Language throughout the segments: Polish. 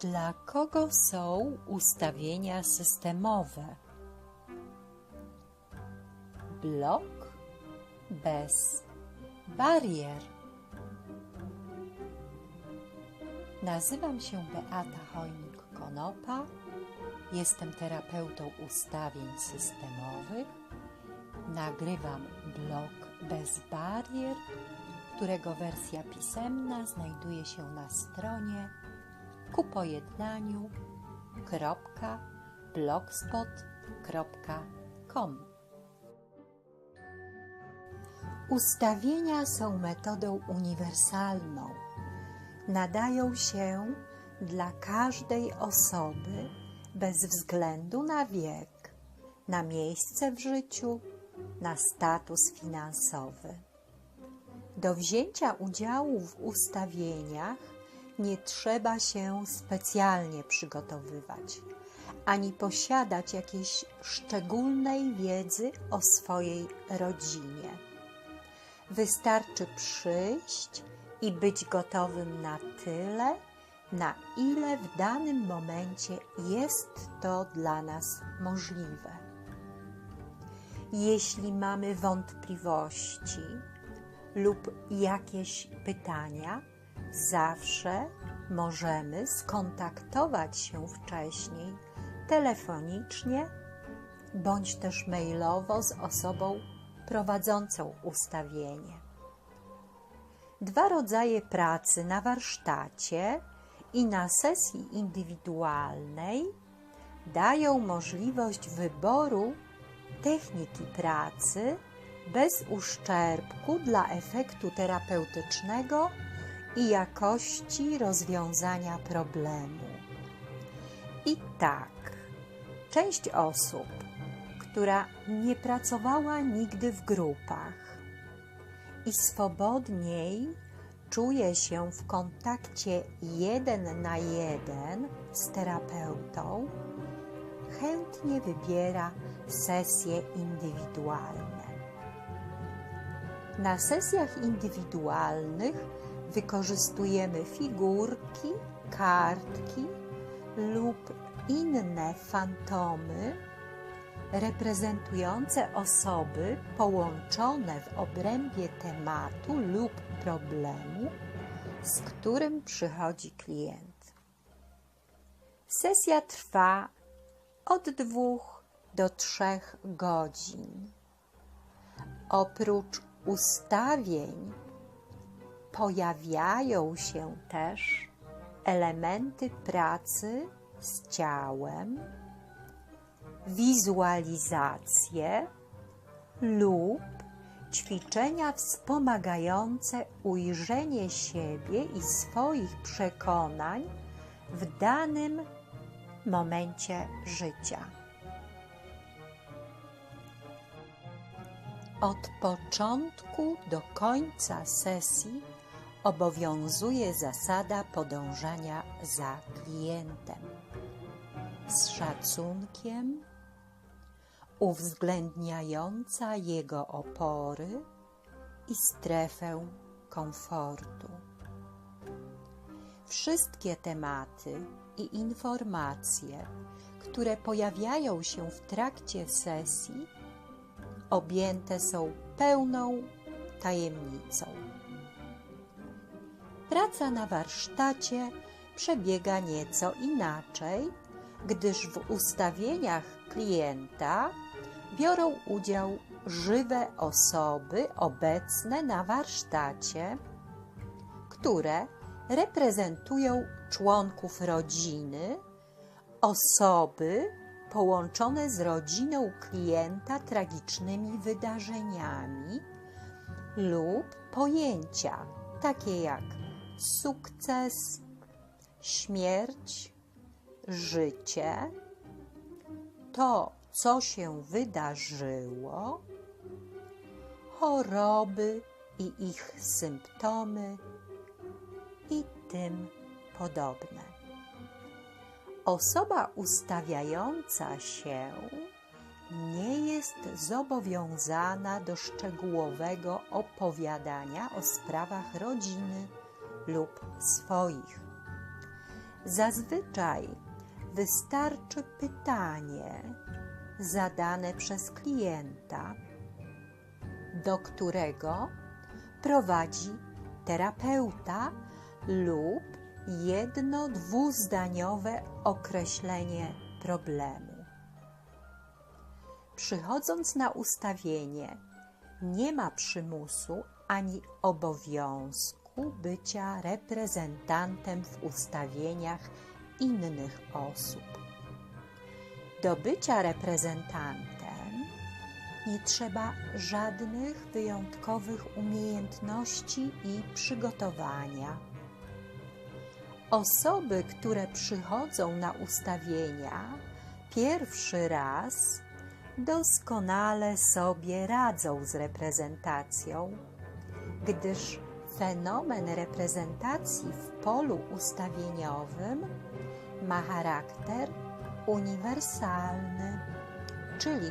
Dla kogo są ustawienia systemowe? Blok bez barier. Nazywam się Beata Chojnik-Konopa. Jestem terapeutą ustawień systemowych. Nagrywam blog bez barier, którego wersja pisemna znajduje się na stronie kupojednaniu.blogspot.com Ustawienia są metodą uniwersalną. Nadają się dla każdej osoby bez względu na wiek, na miejsce w życiu, na status finansowy. Do wzięcia udziału w ustawieniach nie trzeba się specjalnie przygotowywać, ani posiadać jakiejś szczególnej wiedzy o swojej rodzinie. Wystarczy przyjść i być gotowym na tyle, na ile w danym momencie jest to dla nas możliwe. Jeśli mamy wątpliwości lub jakieś pytania, zawsze możemy skontaktować się wcześniej telefonicznie bądź też mailowo z osobą prowadzącą ustawienie. Dwa rodzaje pracy na warsztacie i na sesji indywidualnej dają możliwość wyboru techniki pracy bez uszczerbku dla efektu terapeutycznego i jakości rozwiązania problemu. I tak, część osób, która nie pracowała nigdy w grupach i swobodniej czuje się w kontakcie jeden na jeden z terapeutą, chętnie wybiera sesje indywidualne. Na sesjach indywidualnych wykorzystujemy figurki, kartki lub inne fantomy reprezentujące osoby połączone w obrębie tematu lub problemu, z którym przychodzi klient. Sesja trwa od dwóch do trzech godzin. Oprócz ustawień pojawiają się też elementy pracy z ciałem, wizualizacje lub ćwiczenia wspomagające ujrzenie siebie i swoich przekonań w danym momencie życia. Od początku do końca sesji obowiązuje zasada podążania za klientem z szacunkiem, uwzględniająca jego opory i strefę komfortu. Wszystkie tematy i informacje, które pojawiają się w trakcie sesji, objęte są pełną tajemnicą. Praca na warsztacie przebiega nieco inaczej, gdyż w ustawieniach klienta biorą udział żywe osoby obecne na warsztacie, które reprezentują członków rodziny, osoby połączone z rodziną klienta tragicznymi wydarzeniami lub pojęcia takie jak sukces, śmierć, życie, to, co się wydarzyło, choroby i ich symptomy i tym podobne. Osoba ustawiająca się nie jest zobowiązana do szczegółowego opowiadania o sprawach rodziny lub swoich. Zazwyczaj wystarczy pytanie zadane przez klienta, do którego prowadzi terapeuta lub jedno dwuzdaniowe określenie problemu. Przychodząc na ustawienie, nie ma przymusu ani obowiązku bycia reprezentantem w ustawieniach innych osób. Do bycia reprezentantem nie trzeba żadnych wyjątkowych umiejętności i przygotowania. Osoby, które przychodzą na ustawienia pierwszy raz, doskonale sobie radzą z reprezentacją, gdyż fenomen reprezentacji w polu ustawieniowym ma charakter uniwersalny, czyli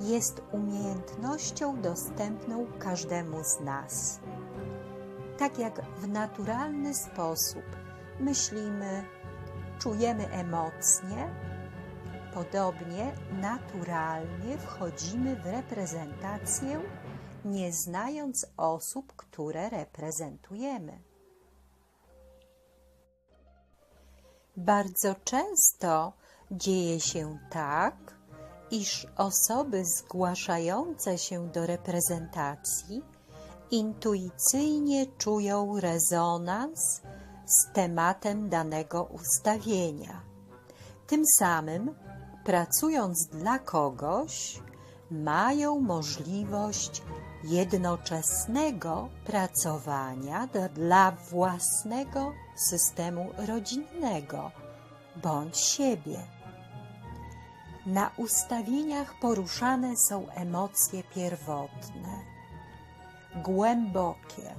jest umiejętnością dostępną każdemu z nas. Tak jak w naturalny sposób myślimy, czujemy emocje, podobnie naturalnie wchodzimy w reprezentację, nie znając osób, które reprezentujemy. Bardzo często dzieje się tak, iż osoby zgłaszające się do reprezentacji intuicyjnie czują rezonans z tematem danego ustawienia. Tym samym, pracując dla kogoś, mają możliwość jednoczesnego pracowania dla własnego systemu rodzinnego bądź siebie. Na ustawieniach poruszane są emocje pierwotne, głębokie.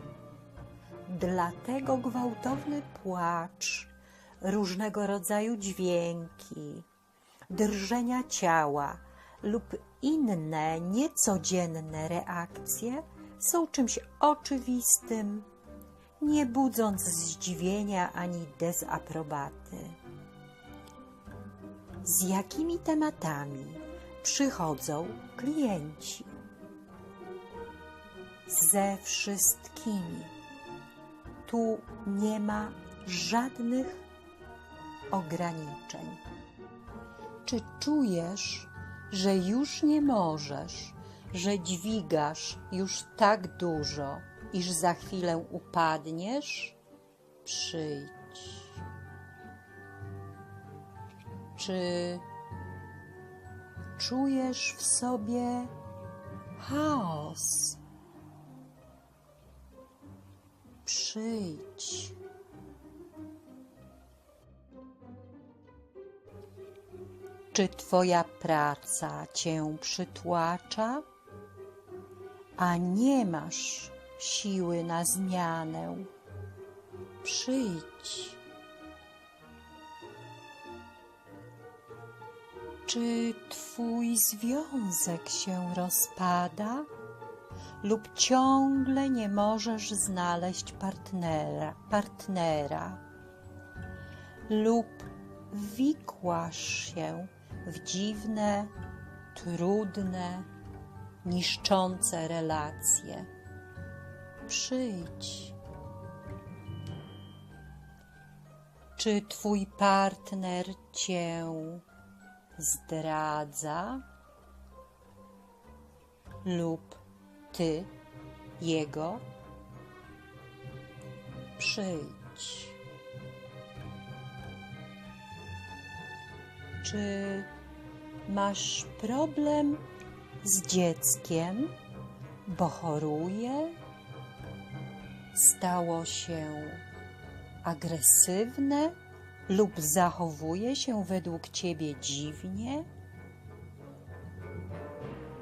Dlatego gwałtowny płacz, różnego rodzaju dźwięki, drżenia ciała lub inne niecodzienne reakcje są czymś oczywistym, nie budząc zdziwienia ani dezaprobaty. Z jakimi tematami przychodzą klienci? Ze wszystkimi. Tu nie ma żadnych ograniczeń. Czy czujesz, że już nie możesz, że dźwigasz już tak dużo, iż za chwilę upadniesz? Przyjdź. Czy czujesz w sobie chaos? Przyjdź. Czy Twoja praca Cię przytłacza, a nie masz siły na zmianę? Przyjdź. Czy Twój związek się rozpada lub ciągle nie możesz znaleźć partnera, partnera lub wikłasz się w dziwne, trudne, niszczące relacje. Przyjdź. Czy twój partner cię zdradza lub ty jego? Przyjdź. Czy masz problem z dzieckiem, bo choruje? Stało się agresywne lub zachowuje się według ciebie dziwnie?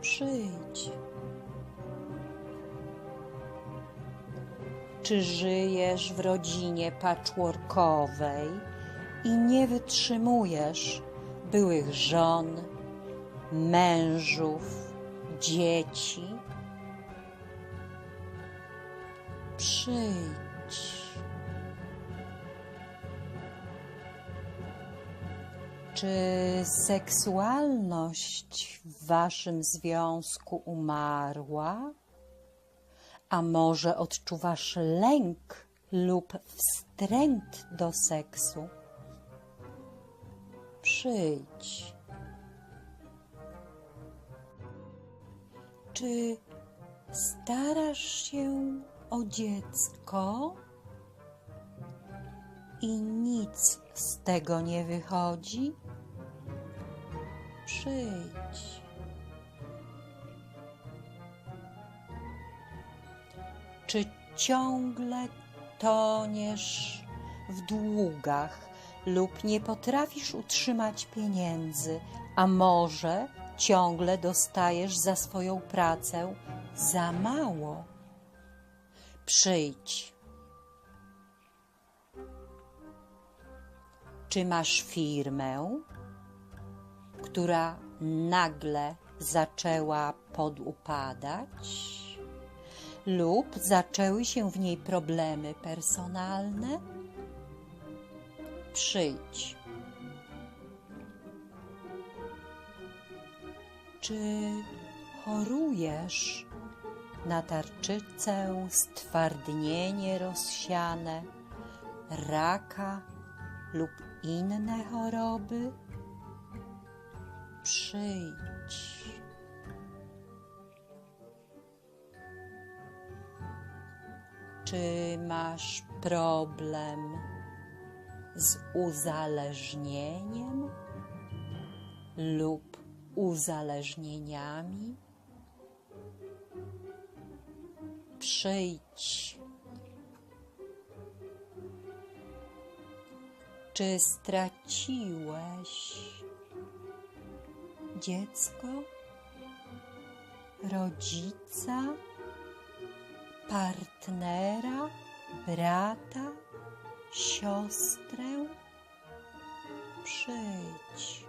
Przyjdź. Czy żyjesz w rodzinie patchworkowej i nie wytrzymujesz byłych żon, mężów, dzieci. Przyjdź. Czy seksualność w waszym związku umarła? A może odczuwasz lęk lub wstręt do seksu? Przyjdź. Czy starasz się o dziecko i nic z tego nie wychodzi? Przyjdź. Czy ciągle toniesz w długach lub nie potrafisz utrzymać pieniędzy, a może ciągle dostajesz za swoją pracę za mało? Przyjdź. Czy masz firmę, która nagle zaczęła podupadać? lub zaczęły się w niej problemy personalne? Przyjdź. Czy chorujesz na tarczycę, stwardnienie rozsiane, raka lub inne choroby? Przyjdź. Czy masz problem z uzależnieniem lub uzależnieniami? Przyjdź. Czy straciłeś dziecko, rodzica? partnera, brata, siostrę? Przyjdź.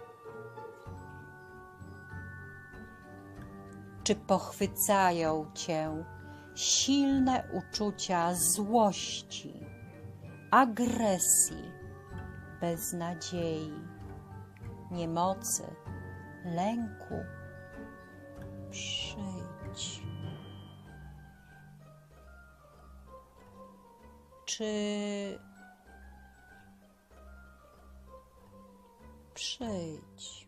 Czy pochwycają cię silne uczucia złości, agresji, beznadziei, niemocy, lęku? Przyjdź. czy przyjdź.